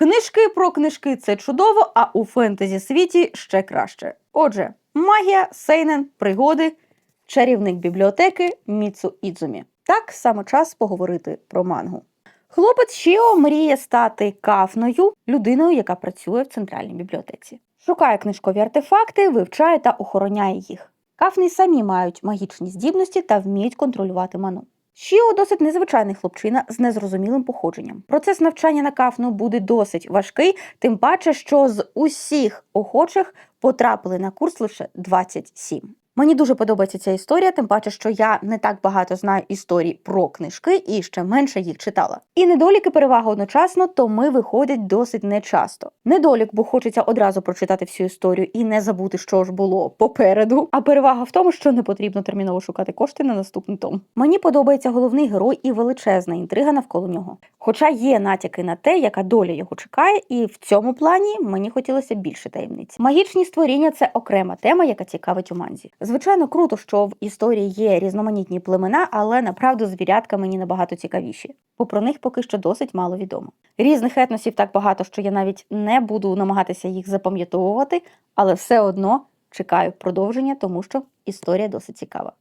Книжки про книжки це чудово, а у фентезі світі ще краще. Отже, магія, сейнен, пригоди, чарівник бібліотеки Міцу Ідзумі. Так саме час поговорити про мангу. Хлопець Шіо мріє стати кафною, людиною, яка працює в центральній бібліотеці. Шукає книжкові артефакти, вивчає та охороняє їх. Кафни самі мають магічні здібності та вміють контролювати ману. Шіо досить незвичайний хлопчина з незрозумілим походженням. Процес навчання на кафну буде досить важкий, тим паче, що з усіх охочих потрапили на курс лише 27. Мені дуже подобається ця історія, тим паче, що я не так багато знаю історій про книжки і ще менше їх читала. І недоліки перевага одночасно, то ми виходять досить нечасто. Недолік, бо хочеться одразу прочитати всю історію і не забути, що ж було попереду. А перевага в тому, що не потрібно терміново шукати кошти на наступний том. Мені подобається головний герой і величезна інтрига навколо нього. Хоча є натяки на те, яка доля його чекає, і в цьому плані мені хотілося більше таємниць. Магічні створіння це окрема тема, яка цікавить у манзі. Звичайно, круто, що в історії є різноманітні племена, але направду звірятка мені набагато цікавіші, бо про них поки що досить мало відомо. Різних етносів так багато, що я навіть не буду намагатися їх запам'ятовувати, але все одно чекаю продовження, тому що історія досить цікава.